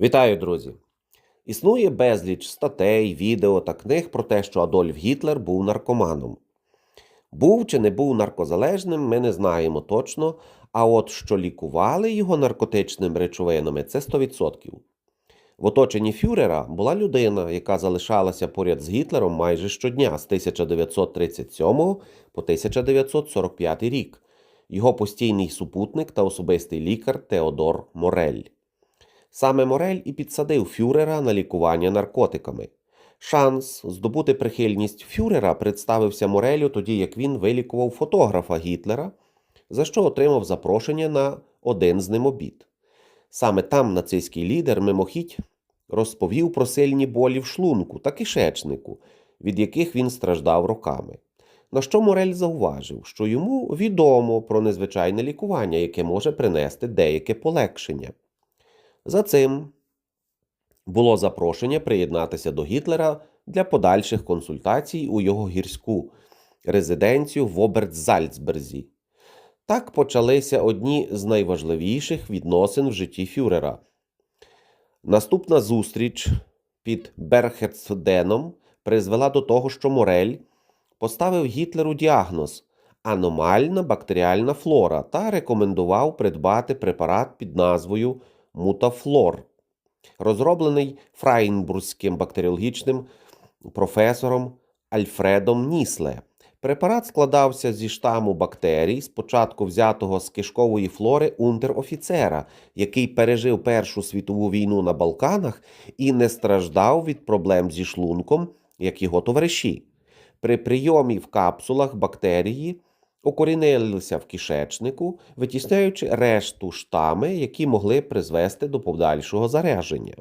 Вітаю, друзі! Існує безліч статей, відео та книг про те, що Адольф Гітлер був наркоманом. Був чи не був наркозалежним, ми не знаємо точно, а от що лікували його наркотичними речовинами, це 100%. В оточенні Фюрера була людина, яка залишалася поряд з Гітлером майже щодня з 1937 по 1945 рік. Його постійний супутник та особистий лікар Теодор Морель. Саме Морель і підсадив Фюрера на лікування наркотиками. Шанс здобути прихильність Фюрера представився Морелю тоді, як він вилікував фотографа Гітлера, за що отримав запрошення на один з ним обід. Саме там нацистський лідер мимохідь розповів про сильні болі в шлунку та кишечнику, від яких він страждав роками. На що Морель зауважив, що йому відомо про незвичайне лікування, яке може принести деяке полегшення. За цим було запрошення приєднатися до Гітлера для подальших консультацій у його гірську резиденцію в Оберцзальцберзі. Так почалися одні з найважливіших відносин в житті Фюрера. Наступна зустріч під Берхерцденом призвела до того, що Морель поставив Гітлеру діагноз аномальна бактеріальна флора та рекомендував придбати препарат під назвою Мутафлор, розроблений фрайнбурзьким бактеріологічним професором Альфредом Нісле. Препарат складався зі штаму бактерій, спочатку взятого з кишкової флори унтер-офіцера, який пережив Першу світову війну на Балканах і не страждав від проблем зі шлунком, як його товариші. При прийомі в капсулах бактерії укорінилися в кишечнику, витісняючи решту штами, які могли призвести до подальшого зарядження.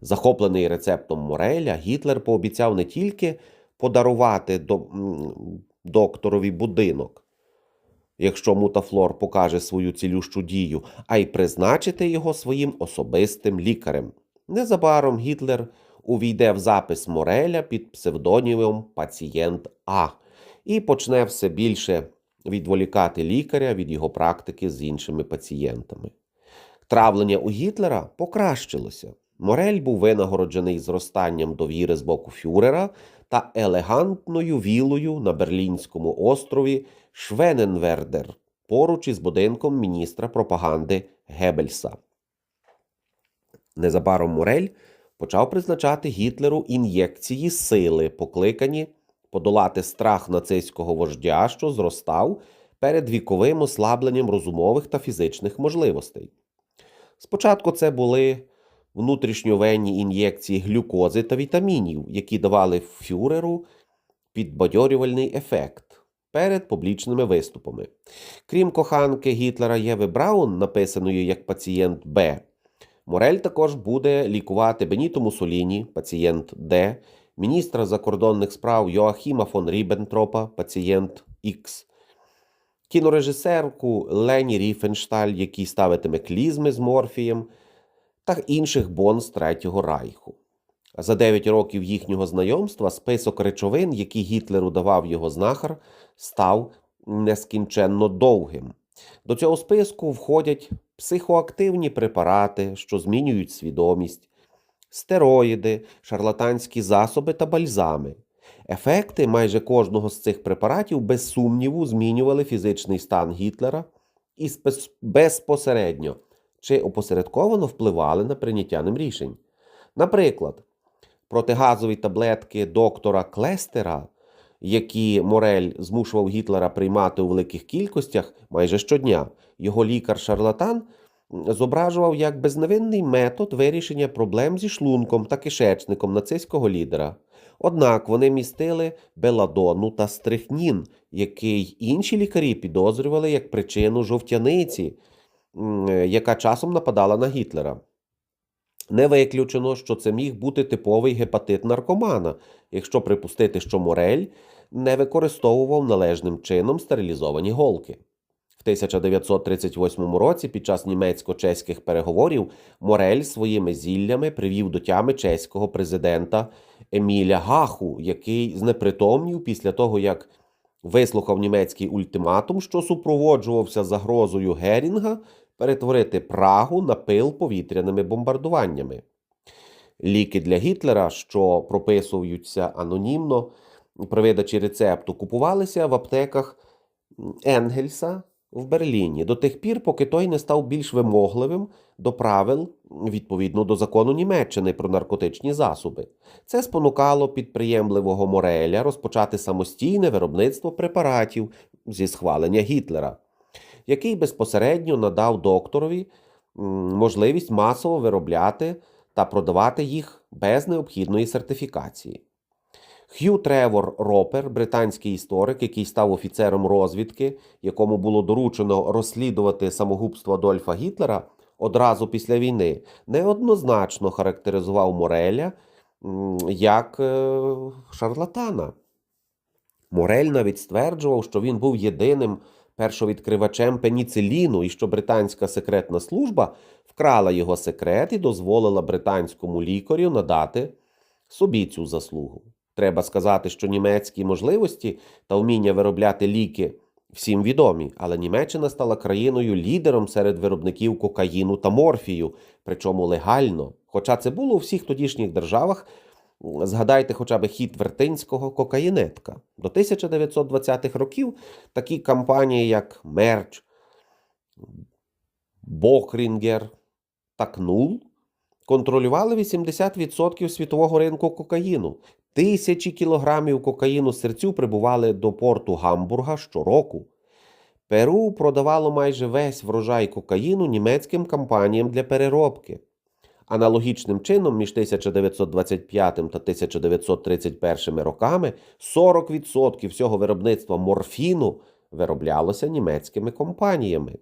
Захоплений рецептом Мореля, Гітлер пообіцяв не тільки подарувати до, докторові будинок, якщо мутафлор покаже свою цілющу дію, а й призначити його своїм особистим лікарем. Незабаром Гітлер увійде в запис Мореля під псевдонімом Пацієнт А і почне все більше відволікати лікаря від його практики з іншими пацієнтами. Травлення у Гітлера покращилося. Морель був винагороджений зростанням довіри з боку Фюрера та елегантною вілою на Берлінському острові Швененвердер поруч із будинком міністра пропаганди Геббельса. Незабаром Морель почав призначати Гітлеру ін'єкції сили, покликані подолати страх нацистського вождя, що зростав перед віковим ослабленням розумових та фізичних можливостей. Спочатку це були внутрішньовенні ін'єкції глюкози та вітамінів, які давали фюреру підбадьорювальний ефект перед публічними виступами. Крім коханки Гітлера Єви Браун, написаної як пацієнт Б, Морель також буде лікувати Беніто Мусоліні, пацієнт Д, міністра закордонних справ Йоахіма фон Ріббентропа, пацієнт Х, кінорежисерку Лені Ріфеншталь, який ставитиме клізми з морфієм, та інших бон з Третього Райху. За 9 років їхнього знайомства список речовин, які Гітлеру давав його знахар, став нескінченно довгим. До цього списку входять психоактивні препарати, що змінюють свідомість, стероїди, шарлатанські засоби та бальзами. Ефекти майже кожного з цих препаратів без сумніву змінювали фізичний стан Гітлера і безпосередньо чи опосередковано впливали на прийняття ним рішень. Наприклад, протигазові таблетки доктора Клестера, які Морель змушував Гітлера приймати у великих кількостях майже щодня, його лікар-шарлатан зображував як безневинний метод вирішення проблем зі шлунком та кишечником нацистського лідера. Однак вони містили беладону та стрихнін, який інші лікарі підозрювали як причину жовтяниці, яка часом нападала на Гітлера. Не виключено, що це міг бути типовий гепатит наркомана, якщо припустити, що Морель не використовував належним чином стерилізовані голки. В 1938 році під час німецько-чеських переговорів Морель своїми зіллями привів до тями чеського президента Еміля Гаху, який знепритомнів після того, як вислухав німецький ультиматум, що супроводжувався загрозою Герінга перетворити Прагу на пил повітряними бомбардуваннями. Ліки для Гітлера, що прописуються анонімно при видачі рецепту, купувалися в аптеках Енгельса в Берліні до тих пір, поки той не став більш вимогливим до правил відповідно до закону Німеччини про наркотичні засоби. Це спонукало підприємливого Мореля розпочати самостійне виробництво препаратів зі схвалення Гітлера, який безпосередньо надав докторові можливість масово виробляти та продавати їх без необхідної сертифікації. Х'ю Тревор Ропер, британський історик, який став офіцером розвідки, якому було доручено розслідувати самогубство Адольфа Гітлера одразу після війни, неоднозначно характеризував Мореля як е, шарлатана. Морель навіть стверджував, що він був єдиним першовідкривачем пеніциліну і що британська секретна служба вкрала його секрет і дозволила британському лікарю надати собі цю заслугу. Треба сказати, що німецькі можливості та вміння виробляти ліки всім відомі, але Німеччина стала країною лідером серед виробників кокаїну та морфію, причому легально. Хоча це було у всіх тодішніх державах. Згадайте хоча б хід Вертинського кокаїнетка. До 1920-х років такі компанії, як Мерч, Бохрінгер та Кнул контролювали 80% світового ринку кокаїну. Тисячі кілограмів кокаїну серцю прибували до порту Гамбурга щороку. Перу продавало майже весь врожай кокаїну німецьким компаніям для переробки. Аналогічним чином, між 1925 та 1931 роками 40% всього виробництва морфіну вироблялося німецькими компаніями.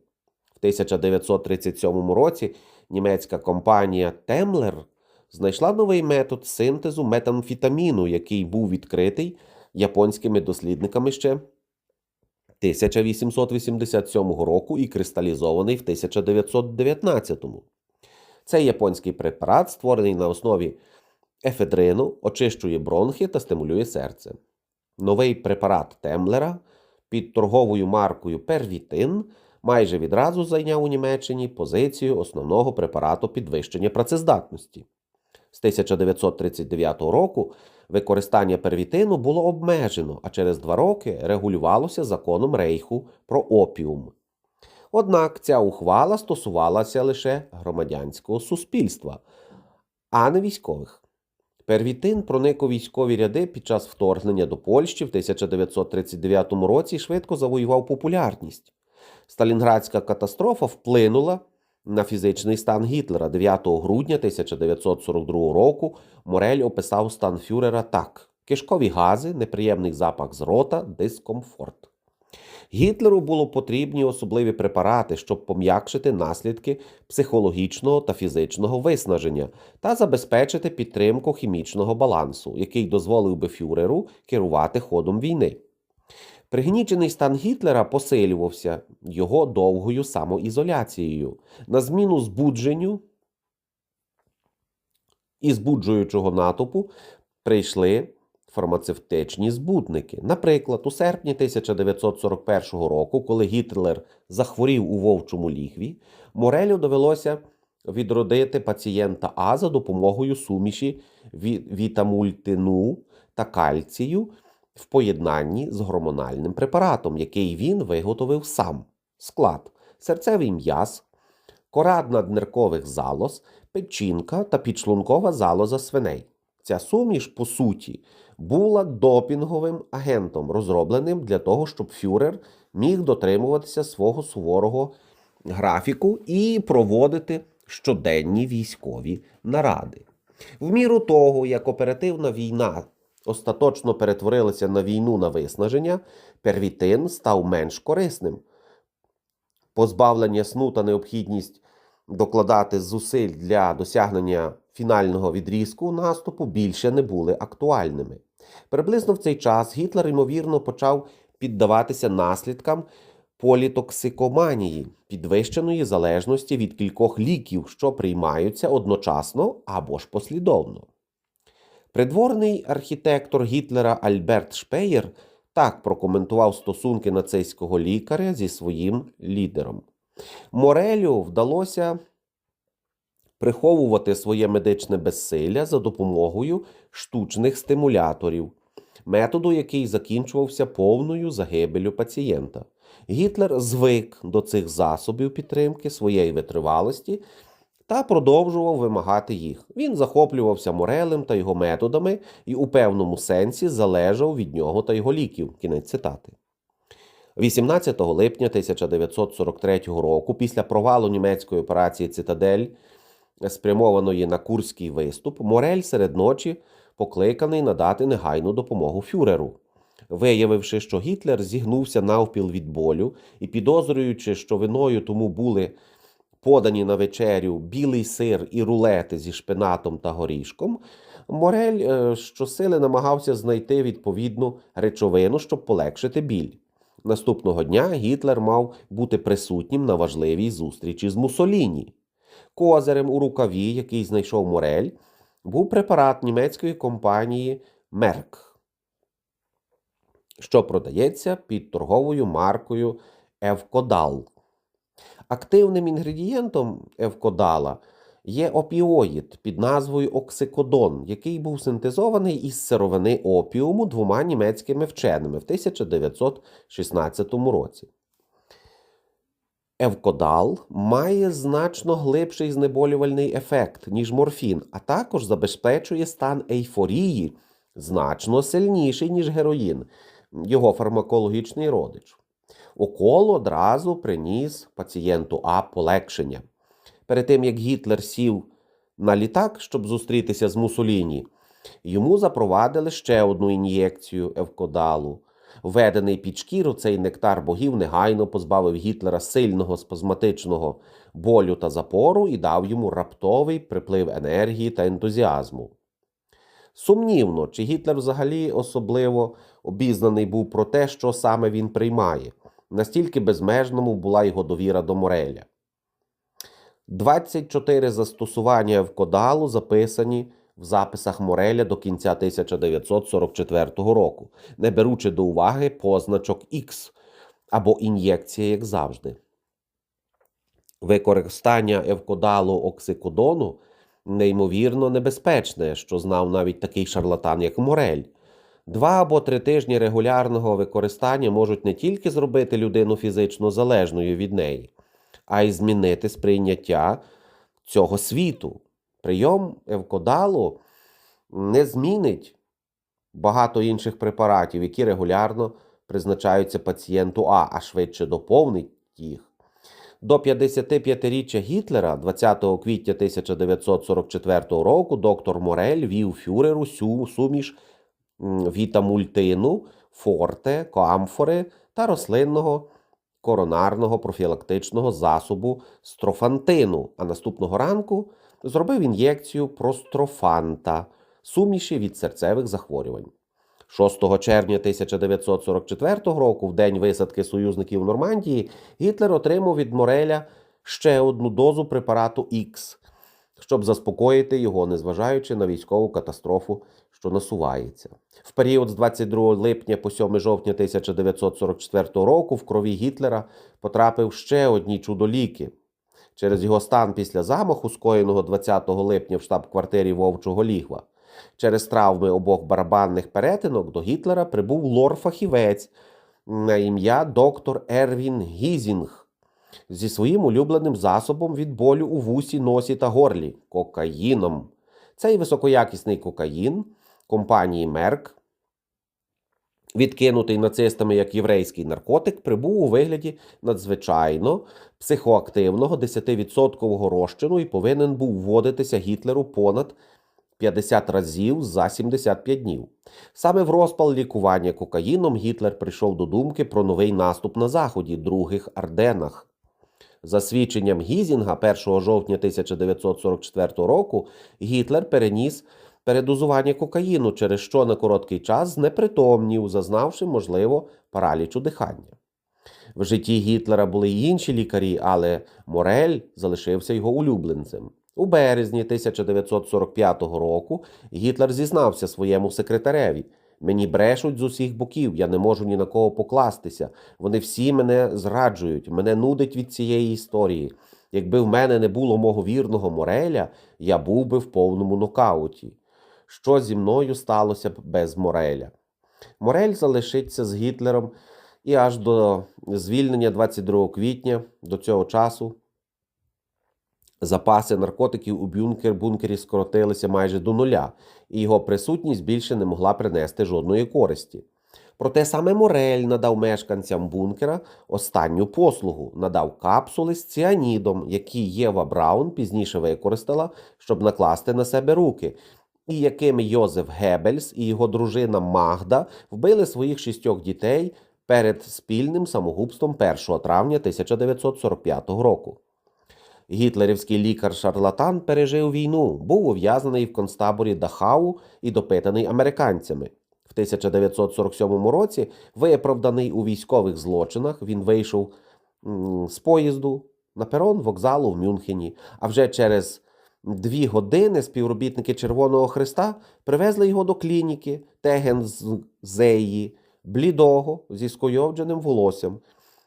В 1937 році німецька компанія Темлер знайшла новий метод синтезу метамфетаміну, який був відкритий японськими дослідниками ще 1887 року і кристалізований в 1919. Цей японський препарат, створений на основі ефедрину, очищує бронхи та стимулює серце. Новий препарат Темлера під торговою маркою Первітин майже відразу зайняв у Німеччині позицію основного препарату підвищення працездатності. З 1939 року використання первітину було обмежено, а через два роки регулювалося законом Рейху про опіум. Однак ця ухвала стосувалася лише громадянського суспільства, а не військових. Первітин проник у військові ряди під час вторгнення до Польщі в 1939 році і швидко завоював популярність. Сталінградська катастрофа вплинула на фізичний стан Гітлера. 9 грудня 1942 року Морель описав стан фюрера так: кишкові гази, неприємний запах з рота, дискомфорт. Гітлеру було потрібні особливі препарати, щоб пом'якшити наслідки психологічного та фізичного виснаження та забезпечити підтримку хімічного балансу, який дозволив би фюреру керувати ходом війни. Пригнічений стан Гітлера посилювався його довгою самоізоляцією. На зміну збудженню і збуджуючого натовпу прийшли фармацевтичні збудники. Наприклад, у серпні 1941 року, коли Гітлер захворів у вовчому лігві, Морелю довелося відродити пацієнта А за допомогою суміші вітамультину та кальцію в поєднанні з гормональним препаратом, який він виготовив сам. Склад серцевий м'яз, кора надниркових залоз, печінка та підшлункова залоза свиней. Ця суміш, по суті, була допінговим агентом, розробленим для того, щоб фюрер міг дотримуватися свого суворого графіку і проводити щоденні військові наради. В міру того, як оперативна війна остаточно перетворилася на війну на виснаження, первітин став менш корисним. Позбавлення сну та необхідність докладати зусиль для досягнення фінального відрізку наступу більше не були актуальними. Приблизно в цей час Гітлер, ймовірно, почав піддаватися наслідкам політоксикоманії, підвищеної залежності від кількох ліків, що приймаються одночасно або ж послідовно. Придворний архітектор Гітлера Альберт Шпеєр так прокоментував стосунки нацистського лікаря зі своїм лідером. Морелю вдалося приховувати своє медичне безсилля за допомогою штучних стимуляторів, методу, який закінчувався повною загибелю пацієнта. Гітлер звик до цих засобів підтримки своєї витривалості та продовжував вимагати їх. Він захоплювався Морелем та його методами і у певному сенсі залежав від нього та його ліків. Кінець цитати. 18 липня 1943 року, після провалу німецької операції Цитадель, спрямованої на Курський виступ, Морель серед ночі покликаний надати негайну допомогу фюреру. Виявивши, що Гітлер зігнувся навпіл від болю і підозрюючи, що виною тому були подані на вечерю білий сир і рулети зі шпинатом та горішком, Морель е, щосили намагався знайти відповідну речовину, щоб полегшити біль. Наступного дня Гітлер мав бути присутнім на важливій зустрічі з Мусоліні. Козирем у рукаві, який знайшов Морель, був препарат німецької компанії Мерк, що продається під торговою маркою Евкодал. Активним інгредієнтом евкодала є опіоїд під назвою оксикодон, який був синтезований із сировини опіуму двома німецькими вченими в 1916 році. Евкодал має значно глибший знеболювальний ефект, ніж морфін, а також забезпечує стан ейфорії значно сильніший, ніж героїн, його фармакологічний родич. Укол одразу приніс пацієнту А полегшення. Перед тим як Гітлер сів на літак, щоб зустрітися з Мусоліні, йому запровадили ще одну ін'єкцію евкодалу. Введений під шкіру цей нектар богів негайно позбавив Гітлера сильного спазматичного болю та запору і дав йому раптовий приплив енергії та ентузіазму. Сумнівно, чи Гітлер взагалі особливо обізнаний був про те, що саме він приймає, настільки безмежному була його довіра до Мореля. 24 застосування евкодалу записані в записах Мореля до кінця 1944 року, не беручи до уваги позначок X або ін'єкція, як завжди. Використання евкодалу оксикодону неймовірно небезпечне, що знав навіть такий шарлатан, як Морель. Два або три тижні регулярного використання можуть не тільки зробити людину фізично залежною від неї, а й змінити сприйняття цього світу. Прийом евкодалу не змінить багато інших препаратів, які регулярно призначаються пацієнту А, а швидше доповнить їх. До 55-річчя Гітлера 20 квітня 1944 року доктор Морель вів фюреру сю суміш вітамультину, форте, коамфори та рослинного коронарного профілактичного засобу строфантину, а наступного ранку зробив ін'єкцію прострофанта, суміші від серцевих захворювань. 6 червня 1944 року, в день висадки союзників Нормандії, Гітлер отримав від Мореля ще одну дозу препарату X, щоб заспокоїти його, незважаючи на військову катастрофу, що насувається. В період з 22 липня по 7 жовтня 1944 року в крові Гітлера потрапив ще одні чудоліки. Через його стан після замаху, скоєного 20 липня в штаб-квартирі Вовчого Лігва, через травми обох барабанних перетинок до Гітлера прибув лор-фахівець на ім'я доктор Ервін Гізінг зі своїм улюбленим засобом від болю у вусі, носі та горлі кокаїном. Цей високоякісний кокаїн компанії Мерк, відкинутий нацистами як єврейський наркотик, прибув у вигляді надзвичайно психоактивного 10% розчину і повинен був вводитися Гітлеру понад 50 разів за 75 днів. Саме в розпал лікування кокаїном Гітлер прийшов до думки про новий наступ на Заході, других Арденах. За свідченням Гізінга 1 жовтня 1944 року Гітлер переніс передозування кокаїну, через що на короткий час знепритомнів, зазнавши, можливо, паралічу дихання. В житті Гітлера були й інші лікарі, але Морель залишився його улюбленцем. У березні 1945 року Гітлер зізнався своєму секретареві. Мені брешуть з усіх боків, я не можу ні на кого покластися. Вони всі мене зраджують, мене нудить від цієї історії. Якби в мене не було мого вірного Мореля, я був би в повному нокауті. Що зі мною сталося б без Мореля? Морель залишиться з Гітлером і аж до звільнення 22 квітня до цього часу запаси наркотиків у бункер, бункері скоротилися майже до нуля, і його присутність більше не могла принести жодної користі. Проте саме Морель надав мешканцям бункера останню послугу, надав капсули з ціанідом, які Єва Браун пізніше використала, щоб накласти на себе руки, і якими Йозеф Геббельс і його дружина Магда вбили своїх шістьох дітей перед спільним самогубством 1 травня 1945 року. Гітлерівський лікар-шарлатан пережив війну, був ув'язнений в концтаборі Дахау і допитаний американцями. В 1947 році, виправданий у військових злочинах, він вийшов з поїзду на перон вокзалу в Мюнхені. А вже через дві години співробітники Червоного Христа привезли його до клініки Тегензеї, блідого зі скойовдженим волоссям.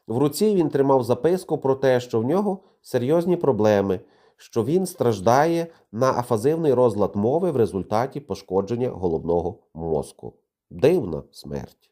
В руці він тримав записку про те, що в нього серйозні проблеми, що він страждає на афазивний розлад мови в результаті пошкодження головного мозку. Дивна смерть.